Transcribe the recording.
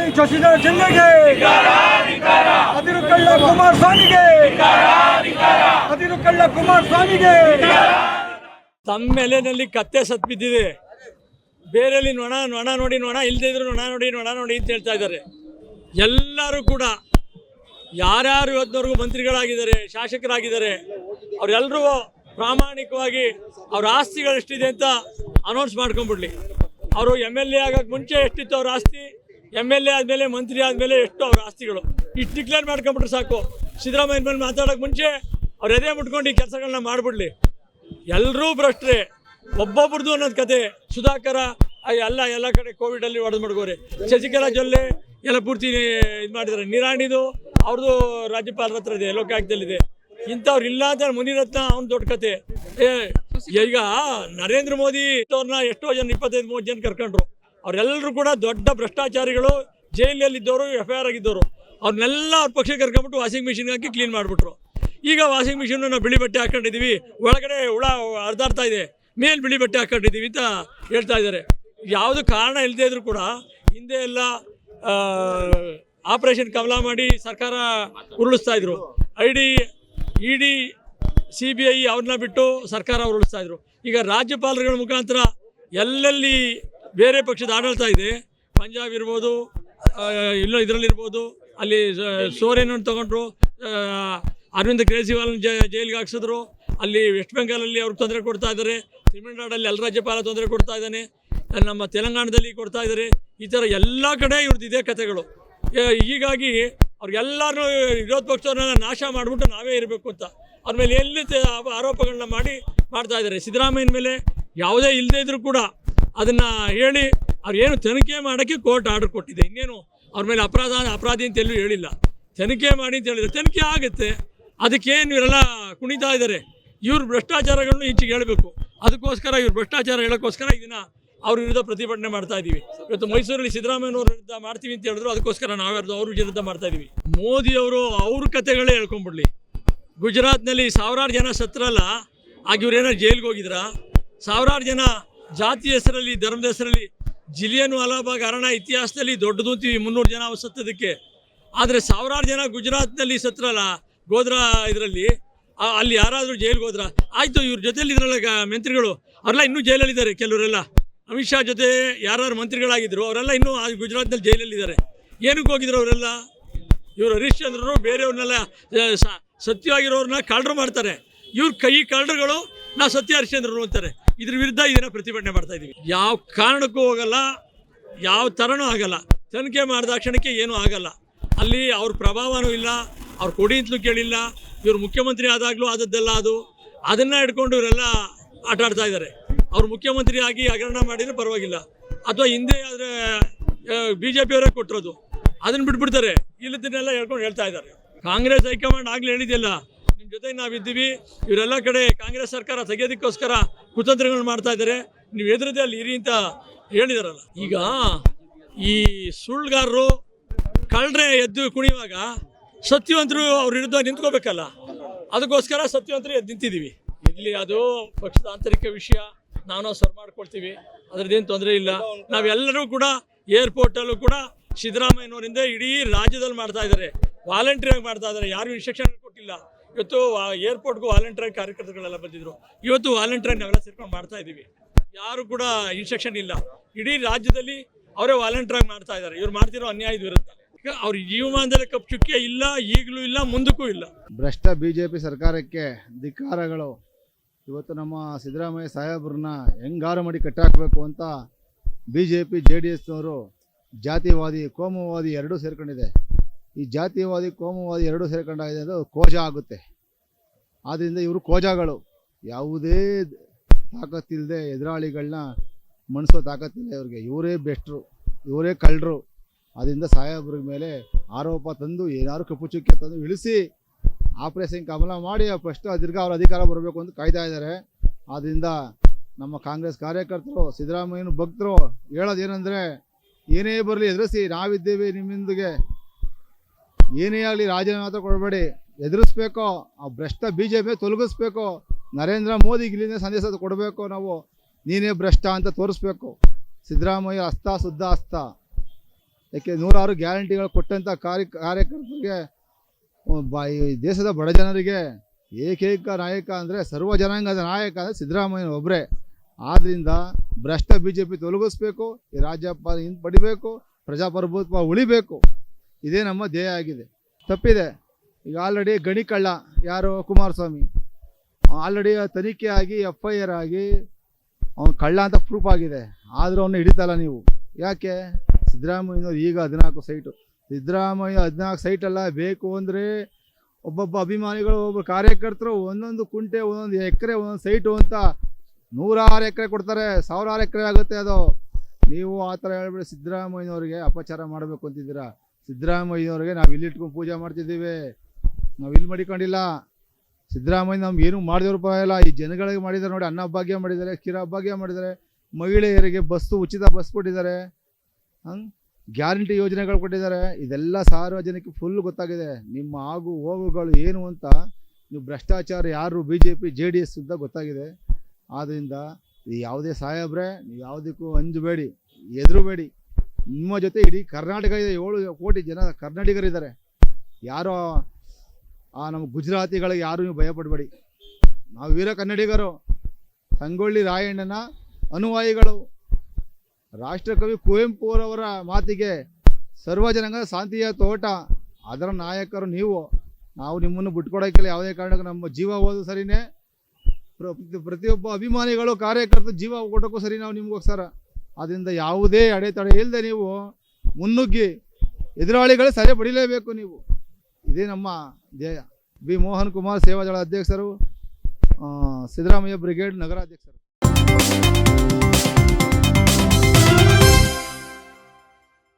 ಮೊಟ್ಟೆ ಶಶಿಧರ ಶಶಿಧ ಜಿಲ್ಲೆಗೆ. ಅದಿರು ಕಳ್ಳ ಕುಮಾರಸ್ವಾಮಿಗೆ. ಅದಿರು ಕಳ್ಳ ಕುಮಾರಸ್ವಾಮಿಗೆ. ತಮ್ಮ ಎಲೆನಲ್ಲಿ ಕತ್ತೆ ಸತ್ ಬಿದ್ದಿದೆ. ಬೇರೆಯಲ್ಲಿ ನೊಣ ನೊಣ ನೋಡಿ, ನೊಣ ಇಲ್ಲದೆ ಇದ್ರು ನೊಣ ನೋಡಿ ನೊಣ ನೋಡಿ ಅಂತ ಹೇಳ್ತಾ ಇದ್ದಾರೆ. ಎಲ್ಲರೂ ಕೂಡ ಯಾರ್ಯಾರು ಇವತ್ತಿನವರೆಗೂ ಮಂತ್ರಿಗಳಾಗಿದ್ದಾರೆ, ಶಾಸಕರಾಗಿದ್ದಾರೆ ಅವರೆಲ್ಲರೂ ಪ್ರಾಮಾಣಿಕವಾಗಿ ಅವ್ರ ಆಸ್ತಿಗಳು ಎಷ್ಟಿದೆ ಅಂತ ಅನೌನ್ಸ್ ಮಾಡ್ಕೊಂಡ್ಬಿಡ್ಲಿ. ಅವರು ಎಂ ಎಲ್ ಎ ಆಗೋಕ್ಕೆ ಮುಂಚೆ ಎಷ್ಟಿತ್ತು ಅವ್ರ ಆಸ್ತಿ? ಎಂ ಎಲ್ ಎ ಆದಮೇಲೆ, ಮಂತ್ರಿ ಆದಮೇಲೆ ಎಷ್ಟು ಅವ್ರ ಆಸ್ತಿಗಳು. ಇಷ್ಟು ಡಿಕ್ಲೇರ್ ಮಾಡ್ಕೊಂಬಿಟ್ರೆ ಸಾಕು. ಸಿದ್ದರಾಮಯ್ಯ ಮೇಲೆ ಮಾತಾಡೋಕೆ ಮುಂಚೆ ಅವ್ರು ಎದೆ ಮುಟ್ಕೊಂಡು ಈ ಕೆಲಸಗಳನ್ನ ಮಾಡಿಬಿಡ್ಲಿ. ಎಲ್ಲರೂ ಭ್ರಷ್ಟ್ರೆ. ಒಬ್ಬೊಬ್ರದ್ದು ಅನ್ನೋದು ಕತೆ. ಸುಧಾಕರ ಎಲ್ಲ ಎಲ್ಲ ಕಡೆ ಕೋವಿಡ್ ಅಲ್ಲಿ ಹೊಡೆದು ಮಾಡ್ಕೋರಿ ಶಶಿಕಲಾ ಜೊಲ್ಲೆ ಎಲ್ಲ ಪೂರ್ತಿ ಇದು ಮಾಡಿದ್ದಾರೆ ನಿರಾಣಿದು ಅವ್ರದ್ದು ರಾಜ್ಯಪಾಲರ ಹತ್ರ ಇದೆ ಲೋಕಾಯುಕ್ತದಲ್ಲಿದೆ ಇಂಥವ್ರು ಇಲ್ಲ ಅಂತ ಮುನಿರತ್ನ ಅವ್ನ ದೊಡ್ಡ ಕತೆ. ಈಗ ನರೇಂದ್ರ ಮೋದಿ ಅವ್ರನ್ನ ಎಷ್ಟೋ ಜನ, ಇಪ್ಪತ್ತೈದು ಮೂವತ್ತು ಜನ ಕರ್ಕೊಂಡ್ರು. ಅವರೆಲ್ಲರೂ ಕೂಡ ದೊಡ್ಡ ಭ್ರಷ್ಟಾಚಾರಿಗಳು ಜೈಲಲ್ಲಿದ್ದವರು ಎಫ್ ಐ ಆರ್ ಆಗಿದ್ದವರು. ಅವ್ರನ್ನೆಲ್ಲ ಅವ್ರ ಪಕ್ಷ ಕರ್ಕೊಂಬಿಟ್ಟು ವಾಷಿಂಗ್ ಮಿಷಿನ್ ಹಾಕಿ ಕ್ಲೀನ್ ಮಾಡಿಬಿಟ್ರು. ಈಗ ವಾಷಿಂಗ್ ಮಿಷಿನ್ ನಾವು ಬಿಳಿ ಬಟ್ಟೆ ಹಾಕೊಂಡಿದ್ದೀವಿ ಒಳಗಡೆ ಹುಳ ಹರಿದಾಡ್ತಾ ಇದೆ. ಮೇಲ್ ಬಿಳಿ ಬಟ್ಟೆ ಹಾಕೊಂಡಿದ್ದೀವಿ ಅಂತ ಹೇಳ್ತಾ ಇದ್ದಾರೆ. ಯಾವುದು ಕಾರಣ ಇಲ್ಲದೆ ಇದ್ರು ಕೂಡ ಹಿಂದೆ ಎಲ್ಲ ಆಪರೇಷನ್ ಕಮಲ ಮಾಡಿ ಸರ್ಕಾರ ಉರುಳಿಸ್ತಾ ಇದ್ರು. I D, E D, C B I ಅವ್ರನ್ನ ಬಿಟ್ಟು ಸರ್ಕಾರ ಉರುಳಿಸ್ತಾ ಇದ್ರು. ಈಗ ರಾಜ್ಯಪಾಲರುಗಳ ಮುಖಾಂತರ ಎಲ್ಲೆಲ್ಲಿ ಬೇರೆ ಪಕ್ಷದ ಆಡಳಿತ ಇದೆ. ಪಂಜಾಬ್ ಇರ್ಬೋದು ಇಲ್ಲೋ ಇದರಲ್ಲಿರ್ಬೋದು ಅಲ್ಲಿ ಸೋರೇನ ತಗೊಂಡ್ರು ಅರವಿಂದ್ ಕೇಜ್ರಿವಾಲ್ ಜೈಲಿಗೆ ಹಾಕ್ಸಿದ್ರು. ಅಲ್ಲಿ ವೆಸ್ಟ್ ಬೆಂಗಾಲಲ್ಲಿ ಅವ್ರಿಗೆ ತೊಂದರೆ ಕೊಡ್ತಾ ಇದ್ದಾರೆ. ತಮಿಳ್ನಾಡಲ್ಲಿ ಎಲ್ಲ ರಾಜ್ಯಪಾಲ ತೊಂದರೆ ಕೊಡ್ತಾ ಇದ್ದಾನೆ. ನಮ್ಮ ತೆಲಂಗಾಣದಲ್ಲಿ ಕೊಡ್ತಾ ಇದ್ದಾರೆ. ಈ ಥರ ಎಲ್ಲ ಕಡೆ ಇವ್ರದ್ದು ಇದೇ ಕಥೆಗಳು ಹೀಗಾಗಿ ಅವ್ರಿಗೆಲ್ಲರೂ ವಿರೋಧ ಪಕ್ಷವ್ರನ್ನ ನಾಶ ಮಾಡಿಬಿಟ್ಟು ನಾವೇ ಇರಬೇಕು ಅಂತ. ಅವ್ರ ಮೇಲೆ ಎಲ್ಲಿ ಆರೋಪಗಳನ್ನ ಮಾಡಿ, ಮಾಡ್ತಾ ಇದ್ದಾರೆ. ಸಿದ್ದರಾಮಯ್ಯನ ಮೇಲೆ ಯಾವುದೇ ಇಲ್ಲದೇ ಇದ್ರೂ ಕೂಡ ಅದನ್ನು ಹೇಳಿ ಅವ್ರು ಏನು ತನಿಖೆ ಮಾಡೋಕ್ಕೆ ಕೋರ್ಟ್ ಆರ್ಡರ್ ಕೊಟ್ಟಿದೆ. ಇನ್ನೇನು ಅವ್ರ ಮೇಲೆ ಅಪರಾಧ, ಅಪರಾಧಿ ಅಂತ ಎಲ್ಲೂ ಹೇಳಿಲ್ಲ. ತನಿಖೆ ಮಾಡಿ ಅಂತ ಹೇಳಿದ್ರೆ ತನಿಖೆ ಆಗುತ್ತೆ. ಅದಕ್ಕೇನು ಇವರೆಲ್ಲ ಕುಣಿತಾ ಇದ್ದಾರೆ. ಇವ್ರ ಭ್ರಷ್ಟಾಚಾರಗಳನ್ನು ಈಚೆಗೆ ಹೇಳಬೇಕು. ಅದಕ್ಕೋಸ್ಕರ ಇವ್ರು ಭ್ರಷ್ಟಾಚಾರ ಹೇಳೋಕ್ಕೋಸ್ಕರ ಇದನ್ನ ಅವ್ರ ವಿರುದ್ಧ ಪ್ರತಿಭಟನೆ ಮಾಡ್ತಾ ಇದ್ದೀವಿ. ಇವತ್ತು ಮೈಸೂರಲ್ಲಿ ಸಿದ್ದರಾಮಯ್ಯನವ್ರ ವಿರುದ್ಧ ಮಾಡ್ತೀವಿ ಅಂತ ಹೇಳಿದ್ರು, ಅದಕ್ಕೋಸ್ಕರ ನಾವ್ಯಾರ್ದು ಅವ್ರ ವಿರುದ್ಧ ಮಾಡ್ತಾ ಇದ್ದೀವಿ. ಮೋದಿಯವರು ಅವ್ರ ಕತೆಗಳೇ ಹೇಳ್ಕೊಂಡ್ಬಿಡ್ಲಿ. ಗುಜರಾತ್ನಲ್ಲಿ ಸಾವಿರಾರು ಜನ ಸತ್ರಲ್ಲ ಆಗ ಇವ್ರೇನೋ ಜೈಲಿಗೆ ಹೋಗಿದ್ರಾ? ಸಾವಿರಾರು ಜನ ಜಾತಿ ಹೆಸರಲ್ಲಿ, ಧರ್ಮದ ಹೆಸರಲ್ಲಿ ಜಿಲಿಯನ್ ವಾಲಾಬಾಗ್ ಅರಣ್ಯ ಇತಿಹಾಸದಲ್ಲಿ ದೊಡ್ಡದು ಅಂತೀವಿ ಮುನ್ನೂರು ಜನ ಸತ್ತದಕ್ಕೆ. ಆದರೆ ಸಾವಿರಾರು ಜನ ಗುಜರಾತ್ನಲ್ಲಿ ಸತ್ರಲ್ಲ ಗೋದ್ರಾ ಇದರಲ್ಲಿ? ಅಲ್ಲಿ ಯಾರಾದರೂ ಜೈಲಿಗೆ ಹೋದ್ರ? ಆಯಿತು, ಇವ್ರ ಜೊತೆಯಲ್ಲಿ ಇದ್ರಲ್ಲ ಮಂತ್ರಿಗಳು. ಅವರೆಲ್ಲ ಇನ್ನೂ ಜೈಲಲ್ಲಿದ್ದಾರೆ ಕೆಲವರೆಲ್ಲ. ಅಮಿತ್ ಶಾ ಜೊತೆ ಯಾರ್ಯಾರು ಮಂತ್ರಿಗಳಾಗಿದ್ರು, ಅವರೆಲ್ಲ ಇನ್ನೂ ಗುಜರಾತ್ನಲ್ಲಿ ಜೈಲಲ್ಲಿದ್ದಾರೆ. ಏನಕ್ಕೆ ಹೋಗಿದ್ರು ಅವರೆಲ್ಲ? ಇವರು ಹರಿಶ್ಚಂದ್ರರು, ಬೇರೆಯವ್ರನ್ನೆಲ್ಲ ಸತ್ಯವಾಗಿರೋರನ್ನ ಕಳ್ಳರು ಮಾಡ್ತಾರೆ. ಇವ್ರ ಕೈ ಕಳ್ಳರುಗಳು, ನಾ ಸತ್ಯ ಹರಿಶ್ಚಂದ್ರರು ಅಂತಾರೆ. ಇದ್ರ ವಿರುದ್ಧ ಇದನ್ನ ಪ್ರತಿಭಟನೆ ಮಾಡ್ತಾ ಇದ್ದೀವಿ ಯಾವ ಕಾರಣಕ್ಕೂ ಹೋಗಲ್ಲ, ಯಾವ ಥರನೂ ಆಗಲ್ಲ. ತನಿಖೆ ಮಾಡಿದ ಕ್ಷಣಕ್ಕೆ ಏನೂ ಆಗಲ್ಲ. ಅಲ್ಲಿ ಅವ್ರ ಪ್ರಭಾವನೂ ಇಲ್ಲ, ಅವ್ರ ಕೊಡಿ ಅಂತಲೂ ಕೇಳಿಲ್ಲ, ಇವರು ಮುಖ್ಯಮಂತ್ರಿ ಆದಾಗಲೂ ಆದದ್ದೆಲ್ಲ ಅದು. ಅದನ್ನು ಹಿಡ್ಕೊಂಡು ಇವರೆಲ್ಲ ಆಟ ಆಡ್ತಾ ಇದ್ದಾರೆ. ಅವ್ರು ಮುಖ್ಯಮಂತ್ರಿ ಆಗಿ ಹಗರಣ ಮಾಡಿದ್ರೆ ಪರವಾಗಿಲ್ಲ. ಅಥವಾ ಹಿಂದೆ ಆದರೆ ಬಿ ಜೆ ಪಿಯವರೇ ಕೊಟ್ಟಿರೋದು ಅದನ್ನು ಬಿಟ್ಬಿಡ್ತಾರೆ. ಇಲ್ಲದನ್ನೆಲ್ಲ ಹೇಳ್ಕೊಂಡು ಹೇಳ್ತಾ ಇದ್ದಾರೆ. ಕಾಂಗ್ರೆಸ್ ಹೈಕಮಾಂಡ್ ಆಗಲೇ ಹೇಳಿದ್ದಿಲ್ಲ ಜೊತೆಗೆ ನಾವಿದ್ದೀವಿ. ಇವರೆಲ್ಲ ಕಡೆ ಕಾಂಗ್ರೆಸ್ ಸರ್ಕಾರ ತೆಗೆಯೋದಕ್ಕೋಸ್ಕರ ಕುತಂತ್ರಗಳು ಮಾಡ್ತಾ ಇದ್ದಾರೆ. ನೀವು ಎದುರದೇ ಅಲ್ಲಿ ಇರಿ ಅಂತ ಹೇಳಿದಾರಲ್ಲ. ಈಗ ಈ ಸುಳ್ಳುಗಾರರು ಕಳ್ಳರೆ ಎದ್ದು ಕುಣಿಯುವಾಗ ಸತ್ಯವಂತರು ಅವ್ರ ವಿರುದ್ಧ ನಿಂತ್ಕೋಬೇಕಲ್ಲ. ಅದಕ್ಕೋಸ್ಕರ ಸತ್ಯವಂತರು ಎದ್ದು ನಿಂತಿದ್ದೀವಿ. ಇಲ್ಲಿ ಅದು ಪಕ್ಷದ ಆಂತರಿಕ ವಿಷಯ. ನಾನು ಸರ್ ಮಾಡ್ಕೊಳ್ತೀವಿ. ಅದ್ರದ್ದೇನು ತೊಂದರೆ ಇಲ್ಲ. ನಾವೆಲ್ಲರೂ ಕೂಡ ಏರ್ಪೋರ್ಟಲ್ಲೂ ಕೂಡ ಸಿದ್ದರಾಮಯ್ಯನವರಿಂದ ಇಡೀ ರಾಜ್ಯದಲ್ಲಿ ಮಾಡ್ತಾ ಇದ್ದಾರೆ. ವಾಲಂಟ್ರಿಯಾಗಿ ಮಾಡ್ತಾ ಇದ್ದಾರೆ. ಯಾರು ಇನ್ಸ್ಟ್ರಕ್ಷನ್ ಕೊಟ್ಟಿಲ್ಲ. ಇವತ್ತು ಏರ್ಪೋರ್ಟ್ಗೂ ವಾಲಂಟಿಯರ್ ಕಾರ್ಯಕರ್ತರುಗಳೆಲ್ಲ ಬಂದಿದ್ರು. ಇವತ್ತು ವಾಲಂಟಿಯರ್ ನಾವೆಲ್ಲ ಸೇರ್ಕೊಂಡು ಮಾಡ್ತಾ ಇದ್ದೀವಿ. ಯಾರು ಕೂಡ ಇನ್ಸ್ಟ್ರಕ್ಷನ್ ಇಲ್ಲ. ಇಡೀ ರಾಜ್ಯದಲ್ಲಿ ಅವರೇ ವಾಲಂಟಿಯರ್ ಮಾಡ್ತಾ ಇದ್ದಾರೆ. ಇವ್ರು ಮಾಡ್ತಿರೋ ಅನ್ಯಾಯದ ವಿರುದ್ಧ ಅವ್ರ ಜೀವಮಾನದಲ್ಲಿ ಕಪ್ ಚುಕ್ಕೆ ಇಲ್ಲ, ಈಗಲೂ ಇಲ್ಲ, ಮುಂದಕ್ಕೂ ಇಲ್ಲ. ಭ್ರಷ್ಟ ಬಿ ಜೆ ಪಿ ಸರ್ಕಾರಕ್ಕೆ ಧಿಕ್ಕಾರಗಳು. ಇವತ್ತು ನಮ್ಮ ಸಿದ್ದರಾಮಯ್ಯ ಸಾಹೇಬ್ರನ್ನ ಹೆಂಗಾರು ಮಾಡಿ ಕಟ್ಟಾಕಬೇಕು ಅಂತ B J P J D ಎಸ್ನವರು ಜಾತಿವಾದಿ, ಕೋಮುವಾದಿ ಎರಡೂ ಸೇರ್ಕೊಂಡಿದೆ. ಈ ಜಾತಿವಾದಿ, ಕೋಮುವಾದಿ ಎರಡೂ ಸೇರ್ಕೊಂಡಾಗಿದೆ ಅದು ಕೋಜ ಆಗುತ್ತೆ. ಆದ್ದರಿಂದ ಇವರು ಕೋಜಾಗಳು. ಯಾವುದೇ ತಾಕತ್ತಿಲ್ಲದೆ ಎದುರಾಳಿಗಳನ್ನ ಮಣಿಸೋ ತಾಕತ್ತಿಲ್ಲ ಇವ್ರಿಗೆ. ಇವರೇ ಬೆಸ್ಟ್ರು ಇವರೇ ಕಳ್ಳರು. ಅದರಿಂದ ಸಾಹೇಬ್ರ ಮೇಲೆ ಆರೋಪ ತಂದು ಏನಾದ್ರು ಕಪ್ಪು ಚುಕ್ಕೆ ತಂದು ಇಳಿಸಿ ಆಪರೇಷನ್ ಕಮಲ ಮಾಡಿ ಫಸ್ಟ್ ದೀರ್ಘ ಅವ್ರ ಅಧಿಕಾರ ಬರಬೇಕು ಅಂತ ಕಾಯ್ತಾ ಇದ್ದಾರೆ. ಆದ್ದರಿಂದ ನಮ್ಮ ಕಾಂಗ್ರೆಸ್ ಕಾರ್ಯಕರ್ತರು, ಸಿದ್ದರಾಮಯ್ಯನ ಭಕ್ತರು ಹೇಳೋದೇನೆಂದರೆ, ಏನೇ ಬರಲಿ ಎದುರಿಸಿ. ನಾವಿದ್ದೇವೆ ನಿಮ್ಮಿಂದಿಗೆ. ಏನೇ ಆಗಲಿ ರಾಜೀನಾಮೆ ಕೊಡಬೇಡಿ. ಎದುರಿಸ್ಬೇಕು, ಆ ಭ್ರಷ್ಟ ಬಿ ಜೆ ಪಿ ತೊಲಗಿಸ್ಬೇಕು, ನರೇಂದ್ರ ಮೋದಿಗೆ ಇಲ್ಲಿಂದ ಸಂದೇಶ ಕೊಡಬೇಕು ನಾವು, ನೀನೇ ಭ್ರಷ್ಟ ಅಂತ ತೋರಿಸ್ಬೇಕು. ಸಿದ್ದರಾಮಯ್ಯ ಅಸ್ತ ಶುದ್ಧ ಅಸ್ತ. ಯಾಕೆ ನೂರಾರು ಗ್ಯಾರಂಟಿಗಳು ಕೊಟ್ಟಂಥ ಕಾರ್ಯ, ಕಾರ್ಯಕರ್ತರಿಗೆ ಬ- ದೇಶದ ಬಡ ಜನರಿಗೆ ಏಕೈಕ ನಾಯಕ ಅಂದರೆ ಸರ್ವ ಜನಾಂಗದ ನಾಯಕ ಅಂದರೆ ಸಿದ್ದರಾಮಯ್ಯ ಒಬ್ಬರೇ ಆದ್ದರಿಂದ ಭ್ರಷ್ಟ ಬಿ ಜೆ ಪಿ ತೊಲಗಿಸ್ಬೇಕು, ಈ ರಾಜ್ಯಪಾಲ ಹಿಂಪಡಿಬೇಕು ಪ್ರಜಾಪ್ರಭುತ್ವ ಉಳಿಬೇಕು. ಇದೇ ನಮ್ಮ ಧ್ಯೇಯ ಆಗಿದೆ. ತಪ್ಪಿದೆ. ಈಗ ಆಲ್ರೆಡಿ ಗಣಿ ಕಳ್ಳ ಯಾರು? ಕುಮಾರಸ್ವಾಮಿ. ಆಲ್ರೆಡಿ ತನಿಖೆ ಆಗಿ ಎಫ್ ಐ ಆರ್ ಆಗಿ ಅವನು ಕಳ್ಳ ಅಂತ ಪ್ರೂಫ್ ಆಗಿದೆ. ಆದರೂ ಅವನ್ನ ಹಿಡಿತಲ್ಲ ನೀವು. ಯಾಕೆ? ಸಿದ್ದರಾಮಯ್ಯನವ್ರು ಈಗ ಹದಿನಾಲ್ಕು ಸೈಟು ಸಿದ್ದರಾಮಯ್ಯ ಹದಿನಾಲ್ಕು ಸೈಟ್ ಅಲ್ಲ, ಬೇಕು ಅಂದರೆ ಒಬ್ಬೊಬ್ಬ ಅಭಿಮಾನಿಗಳು ಒಬ್ಬ ಕಾರ್ಯಕರ್ತರು ಒಂದೊಂದು ಕುಂಟೆ, ಒಂದೊಂದು ಎಕರೆ, ಒಂದೊಂದು ಸೈಟು ಅಂತ ನೂರಾರು ಎಕರೆ ಕೊಡ್ತಾರೆ. ಸಾವಿರಾರು ಎಕರೆ ಆಗುತ್ತೆ ಅದು. ನೀವು ಆ ಥರ ಹೇಳ್ಬಿಟ್ಟು ಸಿದ್ದರಾಮಯ್ಯನವ್ರಿಗೆ ಅಪಚಾರ ಮಾಡಬೇಕು ಅಂತಿದ್ದೀರಾ? ಸಿದ್ದರಾಮಯ್ಯನವ್ರಿಗೆ ನಾವು ಇಲ್ಲಿ ಇಟ್ಕೊಂಡು ಪೂಜೆ ಮಾಡ್ತಿದ್ದೀವಿ. ನಾವು ಇಲ್ಲಿ ಮಡಿಕೊಂಡಿಲ್ಲ. ಸಿದ್ದರಾಮಯ್ಯ ನಮ್ಗೆ ಏನು ಮಾಡಿದವ್ರು ಪರವಾಗಿಲ್ಲ ಈ ಜನಗಳಿಗೆ ಮಾಡಿದ್ದಾರೆ ನೋಡಿ, ಅನ್ನ ಭಾಗ್ಯ ಮಾಡಿದ್ದಾರೆ ಕಿರ ಭಾಗ್ಯ ಮಾಡಿದ್ದಾರೆ, ಮಹಿಳೆಯರಿಗೆ ಬಸ್ಸು, ಉಚಿತ ಬಸ್ ಕೊಟ್ಟಿದ್ದಾರೆ. ಹಂಗೆ ಗ್ಯಾರಂಟಿ ಯೋಜನೆಗಳು ಕೊಟ್ಟಿದ್ದಾರೆ. ಇದೆಲ್ಲ ಸಾರ್ವಜನಿಕ ಫುಲ್ ಗೊತ್ತಾಗಿದೆ. ನಿಮ್ಮ ಆಗು ಹೋಗುಗಳು ಏನು ಅಂತ ನೀವು ಭ್ರಷ್ಟಾಚಾರ ಯಾರು B J P J D S ಅಂತ ಗೊತ್ತಾಗಿದೆ. ಆದ್ದರಿಂದ ಯಾವುದೇ ಸಾಹೇಬ್ರೆ, ನೀವು ಯಾವುದಕ್ಕೂ ಅಂಜಬೇಡಿ ಎದುರುಬೇಡಿ ನಿಮ್ಮ ಜೊತೆ ಇಡೀ ಕರ್ನಾಟಕ ಇದೆ. ಏಳು ಕೋಟಿ ಜನ ಕರ್ನಾಟಕರಿದ್ದಾರೆ. ಯಾರೋ ಆ ನಮ್ಮ ಗುಜರಾತಿಗಳಿಗೆ ಯಾರು ನೀವು ಭಯಪಡಬೇಡಿ. ನಾವು ವೀರ ಕನ್ನಡಿಗರು. ಸಂಗೊಳ್ಳಿ ರಾಯಣ್ಣನ ಅನುಯಾಯಿಗಳು. ರಾಷ್ಟ್ರಕವಿ ಕುವೆಂಪುರವರ ಮಾತಿಗೆ ಸರ್ವ ಜನಾಂಗದ ಶಾಂತಿಯ ತೋಟ. ಅದರ ನಾಯಕರು ನೀವು. ನಾವು ನಿಮ್ಮನ್ನು ಬಿಟ್ಕೊಡೋಕ್ಕಿಲ್ಲ ಯಾವುದೇ ಕಾರಣಕ್ಕೂ ನಮ್ಮ ಜೀವ ಹೋದು ಸರಿನೇ. ಪ್ರ- ಪ್ರತಿಯೊಬ್ಬ ಅಭಿಮಾನಿಗಳು, ಕಾರ್ಯಕರ್ತರು ಜೀವ ಕೊಡೋಕ್ಕೂ ಸರಿ ನಾವು ನಿಮಗೋಸ್ಕರ. ಅದರಿಂದ ಯಾವುದೇ ಅಡೆತಡೆ ಇಲ್ಲದೆ ನೀವು ಮುನ್ನುಗ್ಗಿ ಎದುರಾಳಿಗಳು ಸರಿ ಪಡಿಲೇಬೇಕು ನೀವು. ಇದೇ ನಮ್ಮ ಧ್ಯೇಯ. ಬಿ. ಮೋಹನ್ ಕುಮಾರ್ ಸೇವಾದಳ ಅಧ್ಯಕ್ಷರು ಸಿದ್ದರಾಮಯ್ಯ ಬ್ರಿಗೇಡ್ ನಗರಾಧ್ಯಕ್ಷರು.